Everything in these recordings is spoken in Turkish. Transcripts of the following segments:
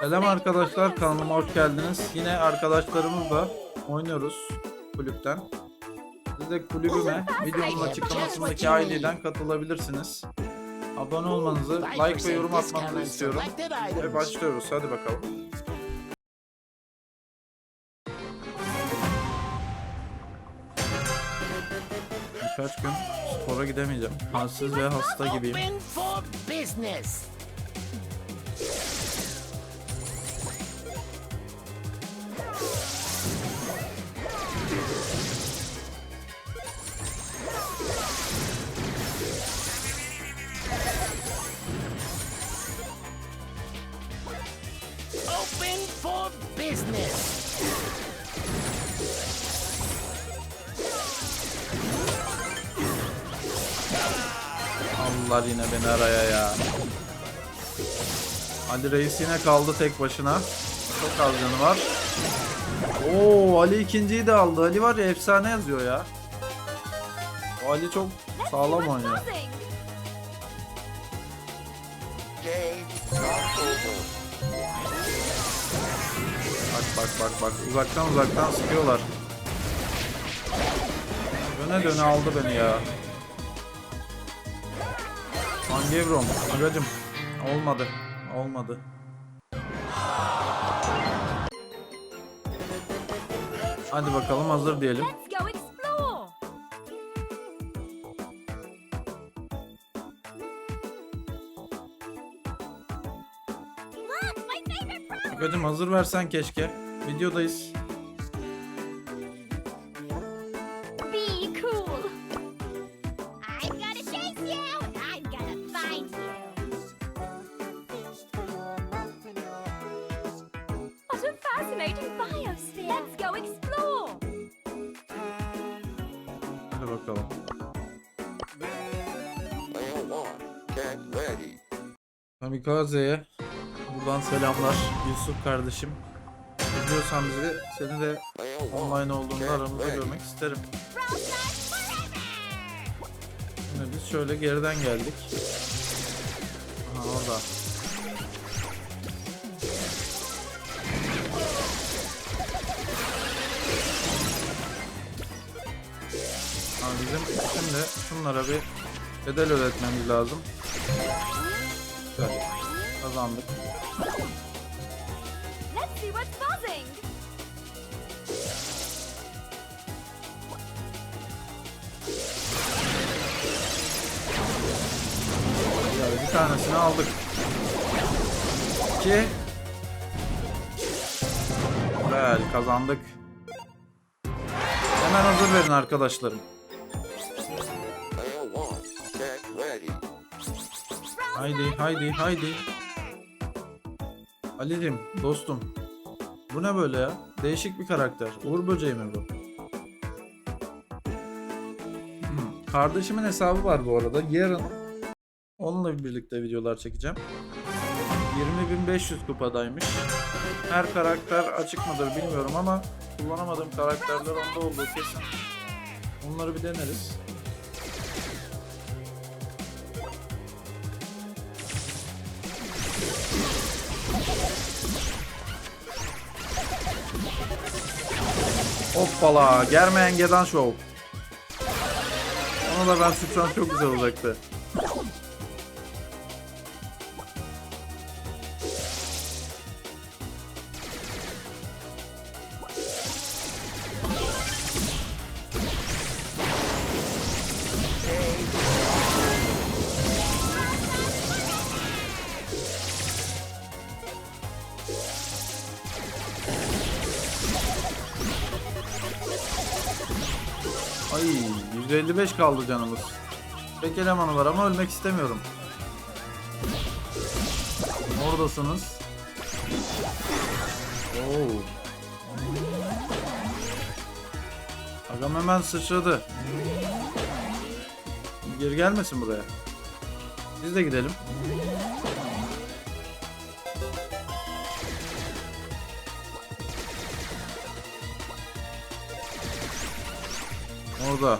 Selam arkadaşlar kanalıma hoş geldiniz. Yine arkadaşlarımızla oynuyoruz kulüpten. Siz de kulübüme videonun açıklamasındaki ID'den katılabilirsiniz. Abone olmanızı, like ve yorum atmanızı istiyorum. Ve başlıyoruz hadi bakalım. Birkaç gün spora gidemeyeceğim. Halsiz ve hasta gibiyim. Business. Allah yine beni araya ya. Ali Reis yine kaldı tek başına. Çok az canı var. Oo Ali ikinciyi de aldı. Ali var ya efsane yazıyor ya. O Ali çok sağlam oynuyor. Bak bak bak uzaktan uzaktan sıkıyorlar. Döne döne aldı beni ya. Mangevrom, agacım. Olmadı. Olmadı. Hadi bakalım hazır diyelim. Agacım hazır versen keşke. Videodayız. Be cool. I'm gonna chase you. I'm gonna find you. What a fascinating biosphere. Let's go explore. Hadi bakalım. Player one, get ready. Kamikaze'ye buradan selamlar. Yusuf kardeşim. İzliyorsan bizi seni de online olduğunda aramızda görmek isterim. Şimdi biz şöyle geriden geldik. Aha orada. Ha, bizim şimdi şunlara bir bedel ödetmemiz lazım. Kazandık. Let's see what's buzzing. Güzel. Bir tanesini aldık. İki. Güzel. Kazandık. Hemen hazır verin arkadaşlarım. Haydi haydi haydi. Ali'cim dostum. Bu ne böyle ya? Değişik bir karakter. Uğur böceği mi bu? Hmm, Kardeşimin hesabı var bu arada. Yarın onunla birlikte videolar çekeceğim. 20.500 kupadaymış. Her karakter açık mıdır bilmiyorum ama kullanamadığım karakterler onda olduğu kesin. Onları bir deneriz. Hoppala. Germeyen Gedan Show. Onu da ben sıksam çok güzel olacaktı. 155 kaldı canımız. Tek elemanı var ama ölmek istemiyorum. Oradasınız. Oo. Agam hemen sıçradı. Geri gelmesin buraya. Biz de gidelim. Orada.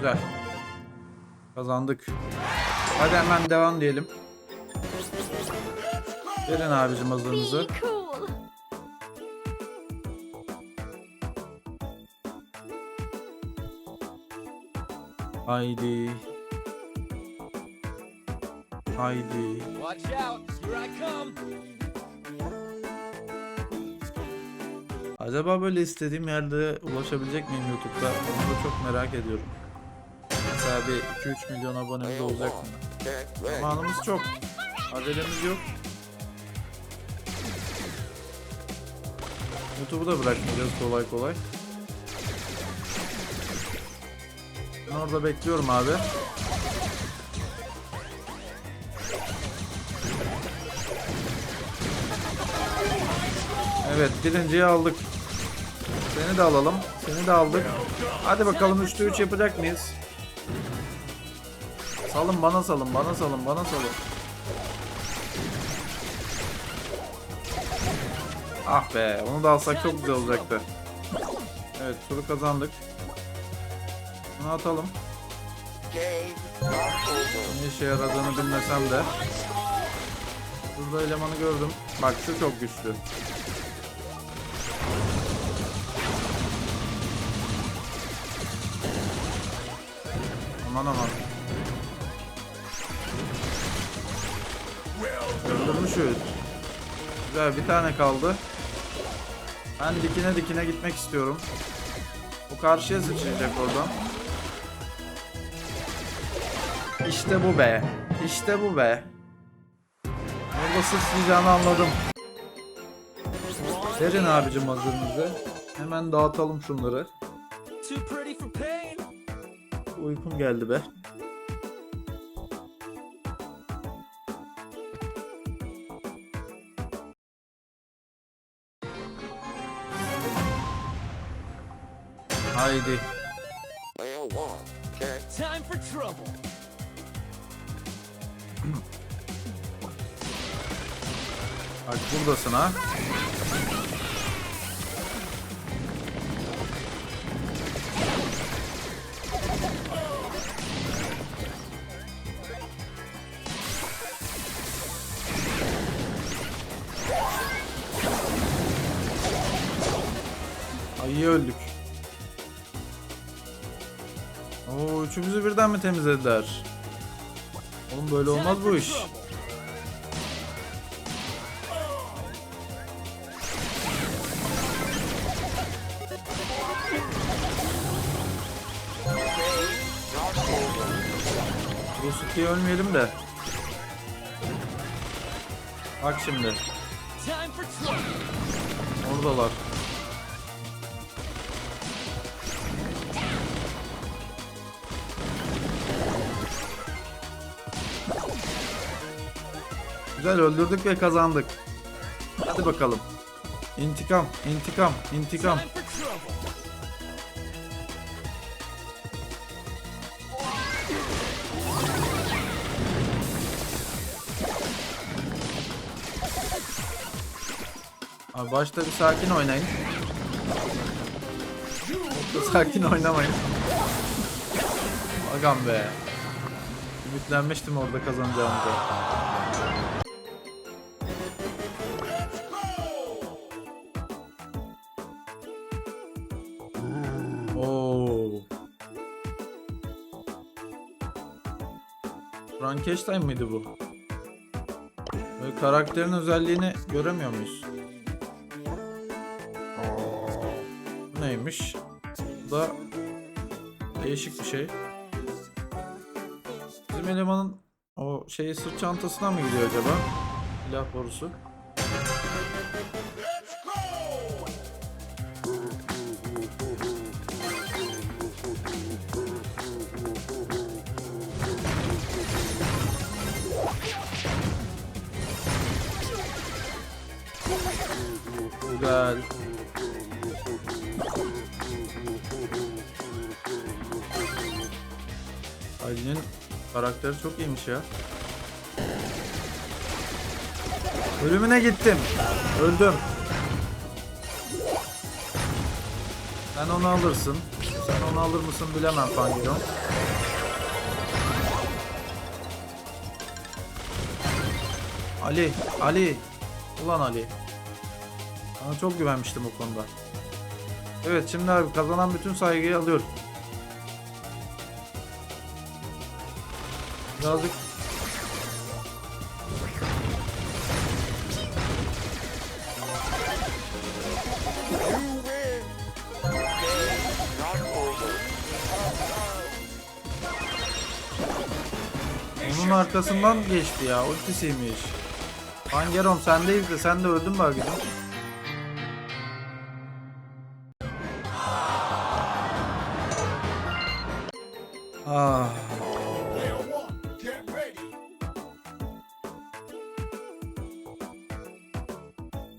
Güzel. Kazandık. Hadi hemen devam diyelim. Verin abicim hazırınızı. Haydi. Haydi. Watch out, here I come. Acaba böyle istediğim yerde ulaşabilecek miyim YouTube'da? Onu da çok merak ediyorum. Mesela bir 2-3 milyon abonemiz olacak mı? Zamanımız çok. Acelemiz yok. YouTube'u da bırakmayacağız kolay kolay. Ben orada bekliyorum abi. Evet birinciyi aldık. Seni de alalım. Seni de aldık. Hadi bakalım 3'te 3 yapacak mıyız? Salın bana salın bana salın bana salın. Ah be onu da alsak çok güzel olacaktı. Evet turu kazandık. Bunu atalım. Ne işe yaradığını bilmesem de. Burada elemanı gördüm. Bak şu çok güçlü. Aman aman. Öldürmüşüz. Güzel bir tane kaldı. Ben dikine dikine gitmek istiyorum. Bu karşıya sıçrayacak oradan. İşte bu be. İşte bu be. Orada sıçrayacağını anladım. Verin abicim hazırınızı. Hemen dağıtalım şunları. Uykum geldi be. Haydi. Time for trouble. Bak buradasın ha. Ay iyi öldük. Üçümüzü birden mi temizlediler? Oğlum böyle olmaz bu iş. Rusuki'ye ölmeyelim de. Bak şimdi. Oradalar. Güzel öldürdük ve kazandık. Hadi bakalım. İntikam, intikam, intikam. Abi başta bir sakin oynayın. Sakin oynamayın. Agam be. Ümitlenmiştim orada kazanacağımıza. Oo. Frankenstein mıydı bu? Böyle karakterin özelliğini göremiyor muyuz? Bu neymiş? Bu da değişik bir şey. Bizim elemanın o şeyi sırt çantasına mı gidiyor acaba? Silah borusu. Güzel. Ali'nin karakteri çok iyiymiş ya. Ölümüne gittim. Öldüm. Sen onu alırsın. Sen onu alır mısın bilemem Fangiro. Ali, Ali. Ulan Ali. Sana çok güvenmiştim o konuda. Evet şimdi abi kazanan bütün saygıyı alıyorum. Birazcık onun arkasından geçti ya. Ultisiymiş. Pangerom sendeyiz de sen de öldün mü Agidon? Ah.